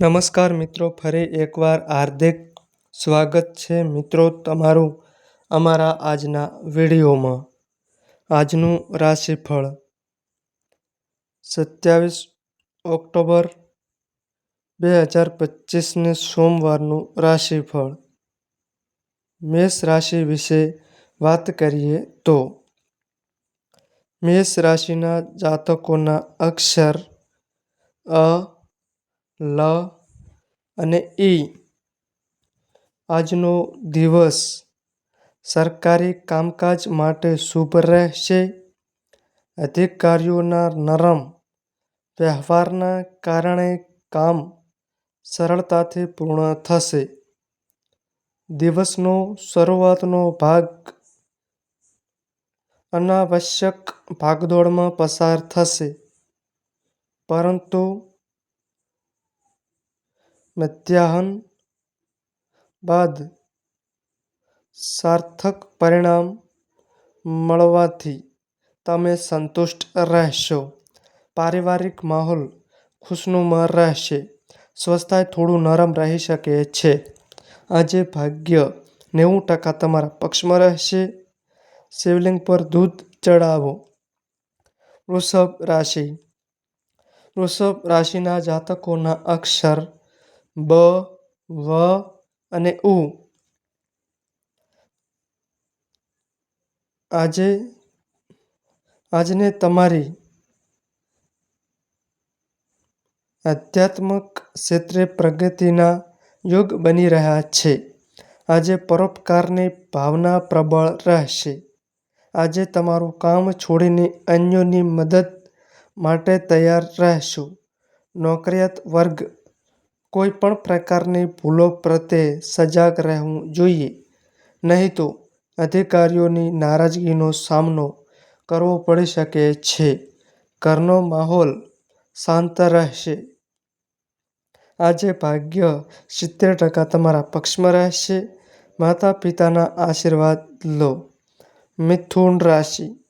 નમસ્કાર મિત્રો, ફરી એકવાર હાર્દિક સ્વાગત છે મિત્રો તમારું અમારા આજના વિડીયોમાં. આજનું રાશિફળ સત્યાવીસ ઓક્ટોબર બે હજાર પચીસને સોમવારનું રાશિફળ. મેષ રાશિ વિશે વાત કરીએ તો મેષ રાશિના જાતકોના અક્ષર અ લ અને ઈ આજનો દિવસ સરકારી કામકાજ માટે શુભ રહેશે. અધિકારીઓના નરમ વ્યવહારના કારણે કામ સરળતાથી પૂર્ણ થશે. દિવસનો શરૂઆતનો ભાગ અનાવશ્યક ભાગદોડમાં પસાર થશે. પરંતુ મધ્યાહન બાદ સાર્થક પરિણામ મળવાથી તમે સંતુષ્ટ રહેશો. પારિવારિક માહોલ ખુશનુમા રહેશે. સ્વાસ્થ્ય થોડું નરમ રહી શકે છે. આજે ભાગ્ય નેવું ટકા તમારા પક્ષમાં રહેશે. શિવલિંગ પર દૂધ ચડાવો. વૃષભ રાશિ. વૃષભ રાશિના જાતકોના અક્ષર બ, વ અને ઉ. આજે, આજને તમારી આધ્યાત્મક ક્ષેત્રે પ્રગતિના યોગ બની રહ્યા છે. આજે પરોપકારની ભાવના પ્રબળ રહેશે. આજે તમારું કામ છોડીને અન્યોની મદદ માટે તૈયાર રહેશો. નોકરિયાત વર્ગ કોઈ પણ પ્રકારની ભૂલો પ્રત્યે સજાગ રહેવું જોઈએ. નહીં તો અધિકારીઓની નારાજગીનો સામનો કરવો પડી શકે છે. ઘરનો માહોલ શાંત રહેશે. આજે ભાગ્ય સિત્તેર ટકા તમારા પક્ષમાં રહેશે. માતા પિતાના આશીર્વાદ લો. મિથુન રાશિ.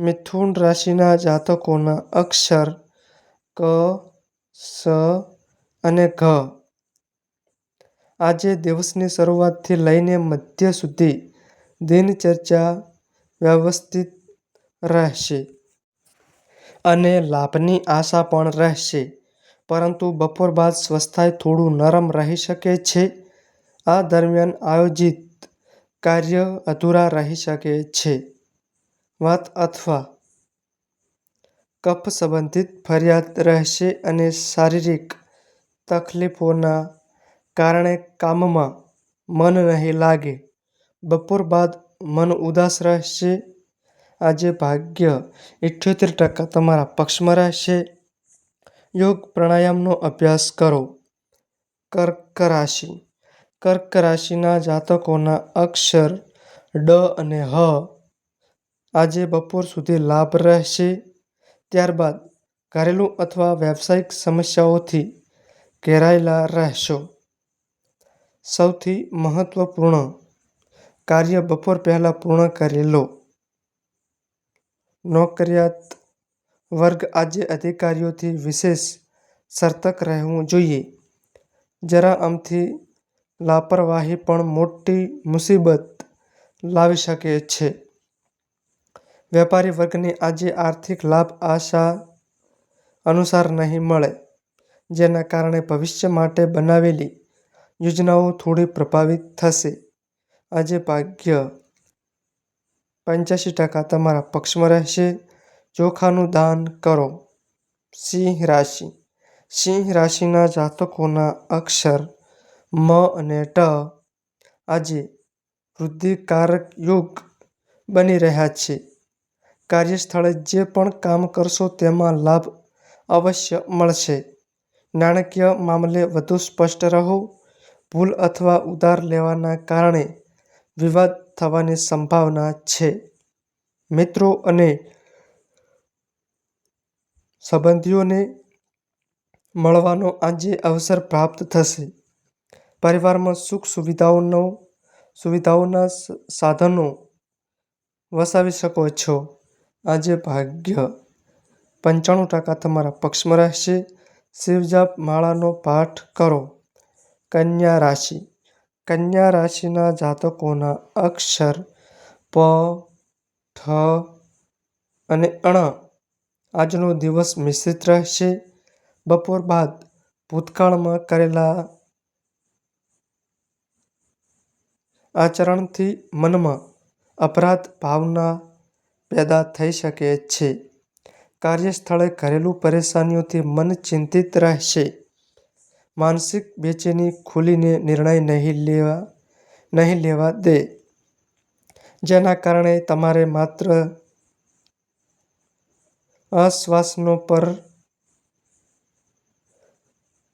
મિથુન રાશિના જાતકોના અક્ષર ક, સ અને ઘ. આજે દિવસની શરૂઆતથી લઈને મધ્ય સુધી દિનચર્યા વ્યવસ્થિત રહેશે અને લાભની આશા પણ રહેશે. પરંતુ બપોર બાદ સ્વસ્થાય થોડું નરમ રહી શકે છે. આ દરમિયાન આયોજિત કાર્ય અધૂરા રહી શકે છે. વાત અથવા કફ સંબંધિત ફરિયાદ રહેશે અને શારીરિક તકલીફોના કારણે કામમાં મન નહીં લાગે. બપોર બાદ મન ઉદાસ રહેશે. આજે ભાગ્ય ઈઠ્યોતેર ટકા તમારા પક્ષમાં રહેશે. યોગ પ્રાણાયામનો અભ્યાસ કરો. કર્ક રાશિ કર્ક રાશિના જાતકોના અક્ષર ડ અને હ આજે બપોર સુધી લાભ રહેશે. ત્યારબાદ ઘરેલું અથવા વ્યવસાયિક સમસ્યાઓથી ઘેરાયેલા રહેશો. સૌથી મહત્વપૂર્ણ કાર્ય બપોર પહેલાં પૂર્ણ કરી લો. નોકરિયાત વર્ગ આજે અધિકારીઓથી વિશેષ સતર્ક રહેવું જોઈએ. જરા આમથી લાપરવાહી પણ મોટી મુસીબત લાવી શકે છે. વેપારી વર્ગને આજે આર્થિક લાભ આશા અનુસાર નહીં મળે. જેના કારણે ભવિષ્ય માટે બનાવેલી યોજનાઓ થોડી પ્રભાવિત થશે. આજે ભાગ્ય પંચ્યાસી ટકા તમારા પક્ષમાં રહેશે. ચોખાનું દાન કરો. સિંહ રાશિ. સિંહ રાશિના જાતકોના અક્ષર મ અને ટ આજે વૃદ્ધિકારક યોગ બની રહ્યા છે. કાર્યસ્થળે જે પણ કામ કરશો તેમાં લાભ અવશ્ય મળશે. નાણાકીય મામલે વધુ સ્પષ્ટ રહો. ભૂલ અથવા ઉધાર લેવાના કારણે વિવાદ થવાની સંભાવના છે. મિત્રો અને સંબંધીઓને મળવાનો આજે અવસર પ્રાપ્ત થશે. પરિવારમાં સુખ સુવિધાઓનો, સુવિધાઓના સાધનો વસાવી શકો છો. આજે ભાગ્ય પંચાણું ટકા તમારા પક્ષમાં રહેશે. શિવજાપ માળાનો પાઠ કરો. કન્યા રાશિ કન્યા રાશિના જાતકોના અક્ષર પ, ઠ અને અણ આજનો દિવસ મિશ્રિત રહેશે. બપોર બાદ ભૂતકાળમાં કરેલા આચરણથી મનમાં અપરાધ ભાવના પેદા થઈ શકે છે. કાર્યસ્થળે ઘરેલું પરેશાનીઓથી મન ચિંતિત રહેશે. માનસિક બેચેની ખુલીને નિર્ણય નહીં લેવા નહીં લેવા દે, જેના કારણે તમારે માત્ર અશ્વાસનો પર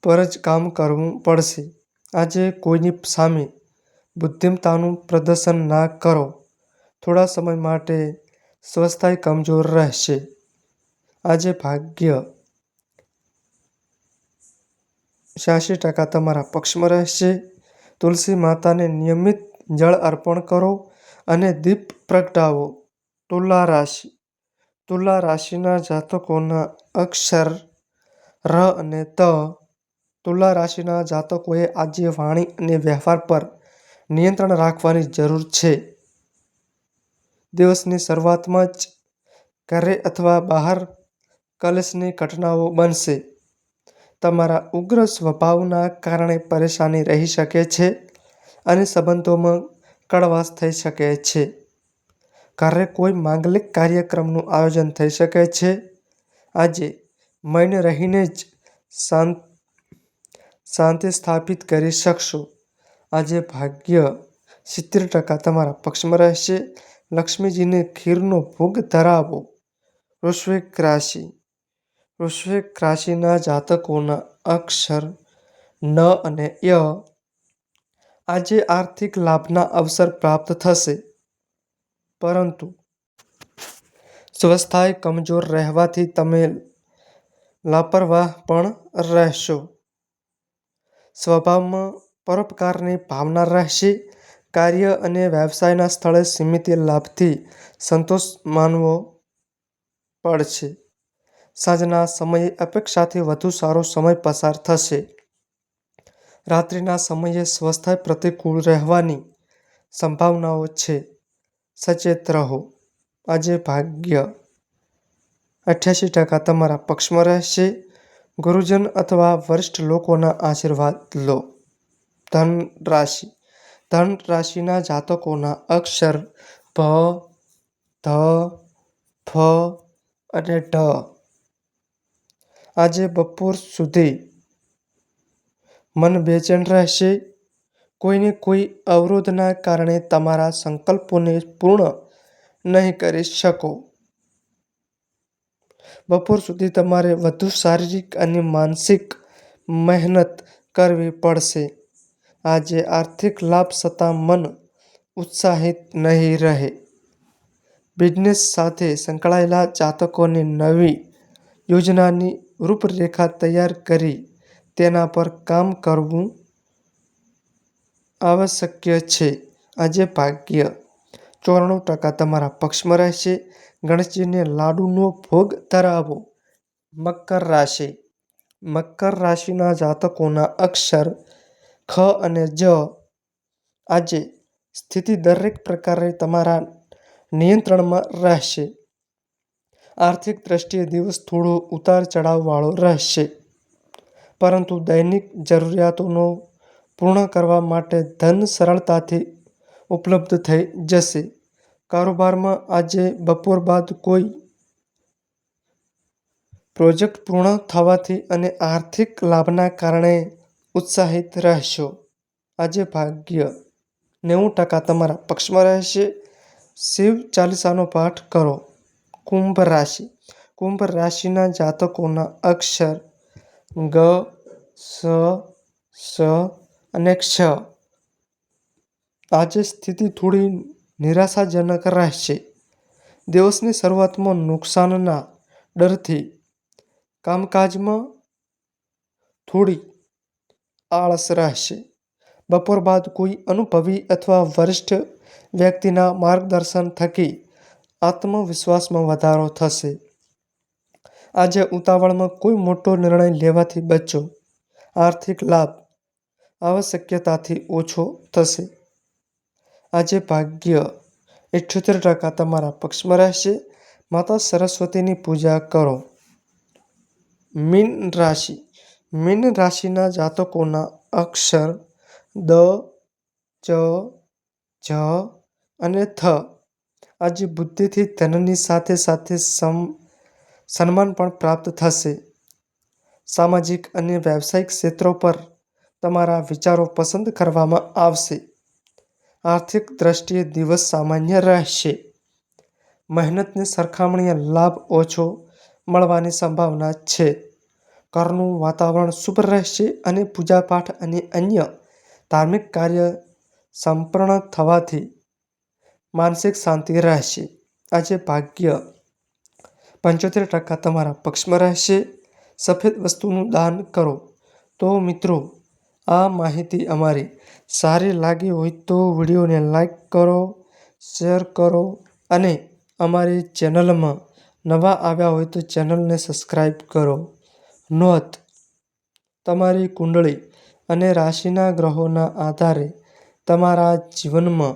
પર જ કામ કરવું પડશે. આજે કોઈની સામે બુદ્ધિમતાનું પ્રદર્શન ના કરો. થોડા સમય માટે સ્વસ્થાય કમજોર રહેશે. આજે ભાગ્ય છ્યાસી ટકા તમારા પક્ષમાં રહેશે. તુલસી માતાને નિયમિત જળ અર્પણ કરો અને દીપ પ્રગટાવો. તુલા રાશિ તુલા રાશિના જાતકોના અક્ષર, ર અને ત. તુલા રાશિના જાતકોએ આજે વાણી અને વ્યવહાર પર નિયંત્રણ રાખવાની જરૂર છે. દિવસની શરૂઆતમાં જ ઘરે અથવા બહાર કલેશની ઘટનાઓ બનશે. તમારા ઉગ્ર સ્વભાવના કારણે પરેશાની રહી શકે છે અને સંબંધોમાં કડવાશ થઈ શકે છે. ઘરે કોઈ માંગલિક કાર્યક્રમનું આયોજન થઈ શકે છે. આજે મૌન રહીને જ શાંતિ સ્થાપિત કરી શકશો. આજે ભાગ્ય સિત્તેર ટકા તમારા પક્ષમાં રહેશે. લક્ષ્મીજીને ખીરનો ભોગ ધરાવો. વૃશ્ચિક રાશિ વૃશ્ચિક રાશિના જાતકોના અક્ષર ન અને ય. આજે આર્થિક લાભના અવસર પ્રાપ્ત થશે, પરંતુ સ્વસ્થાય કમજોર રહેવાથી તમે લાપરવાહ પણ રહેશો. સ્વભાવમાં પરોપકારની ભાવના રહેશે. કાર્ય અને વ્યવસાયના સ્થળે સીમિત લાભથી સંતોષ માનવો પડશે. સાંજના સમયે અપેક્ષાથી વધુ સારો સમય પસાર થશે. રાત્રિના સમયે સ્વાસ્થ્ય પ્રતિકૂળ રહેવાની સંભાવનાઓ છે. સચેત રહો. આજે ભાગ્ય અઠ્યાસી ટકા તમારા પક્ષમાં રહેશે. ગુરુજન અથવા વરિષ્ઠ લોકોના આશીર્વાદ લો. ધન રાશિ ધન રાશિના જાતકોના અક્ષર ભ, ધ, ફ અને ઢ. આજે બપોર સુધી મન બેચેન રહેશે. કોઈને કોઈ અવરોધના કારણે તમારા સંકલ્પોને પૂર્ણ નહીં કરી શકો. બપોર સુધી તમારે વધુ શારીરિક અને માનસિક મહેનત કરવી પડશે. આજે આર્થિક લાભ છતાં મન ઉત્સાહિત નહીં રહે. બિઝનેસ સાથે સંકળાયેલા જાતકોને નવી યોજનાની રૂપરેખા તૈયાર કરી તેના પર કામ કરવું આવશ્યક છે. આજે ભાગ્ય ચોરાણું ટકા તમારા પક્ષમાં રહેશે. ગણેશજીને લાડુનો ભોગ ધરાવો. મકર રાશિ મકર રાશિના જાતકોના અક્ષર ખ અને જ. આજે સ્થિતિ દરેક પ્રકારે તમારા નિયંત્રણમાં રહેશે. આર્થિક દ્રષ્ટિએ દિવસ થોડો ઉતાર ચઢાવવાળો રહેશે, પરંતુ દૈનિક જરૂરિયાતોનો પૂર્ણ કરવા માટે ધન સરળતાથી ઉપલબ્ધ થઈ જશે. કારોબારમાં આજે બપોર બાદ કોઈ પ્રોજેક્ટ પૂર્ણ થવાથી અને આર્થિક લાભના કારણે ઉત્સાહિત રહેશો. આજે ભાગ્ય નેવું ટકા તમારા પક્ષમાં રહેશે. શિવ ચાલીસાનો પાઠ કરો. કુંભ રાશિ કુંભ રાશિના જાતકોના અક્ષર ગ, સ સ અને ક્ષ. આજે સ્થિતિ થોડી નિરાશાજનક રહેશે. દિવસની શરૂઆતમાં નુકસાનના ડરથી કામકાજમાં થોડી આળસ રહેશે. બપોર બાદ કોઈ અનુભવી અથવા વરિષ્ઠ વ્યક્તિના માર્ગદર્શન થકી આત્મવિશ્વાસમાં વધારો થશે. આજે ઉતાવળમાં કોઈ મોટો નિર્ણય લેવાથી બચો. આર્થિક લાભ આવશ્યકતાથી ઓછો થશે. આજે ભાગ્ય ઇઠ્યોતેર ટકા તમારા પક્ષમાં રહેશે. માતા સરસ્વતીની પૂજા કરો. મીન રાશિ મીન રાશિના જાતકોના અક્ષર દ, ચ, જ અને થ. આજે બુદ્ધિથી ધનની સાથે સાથે સમ, સન્માન પણ પ્રાપ્ત થશે. સામાજિક અને વ્યવસાયિક ક્ષેત્રો પર તમારા વિચારો પસંદ કરવામાં આવશે. આર્થિક દ્રષ્ટિએ દિવસ સામાન્ય રહેશે. મહેનતની સરખામણીએ લાભ ઓછો મળવાની સંભાવના છે. ઘરનું વાતાવરણ શુભ રહેશે અને પૂજાપાઠ અને અન્ય ધાર્મિક કાર્ય સંપન્ન થવાથી માનસિક શાંતિ રહેશે. આજે ભાગ્ય પંચોતેર ટકા તમારા પક્ષમાં રહેશે. સફેદ વસ્તુનું દાન કરો. તો મિત્રો આ માહિતી અમારી સારી લાગી હોય તો વિડીયોને લાઈક કરો, શેર કરો અને અમારી ચેનલમાં નવા આવ્યા હોય તો ચેનલને સબસ્ક્રાઈબ કરો. નોંધ તમારી કુંડળી અને રાશિના ગ્રહોના આધારે તમારા જીવનમાં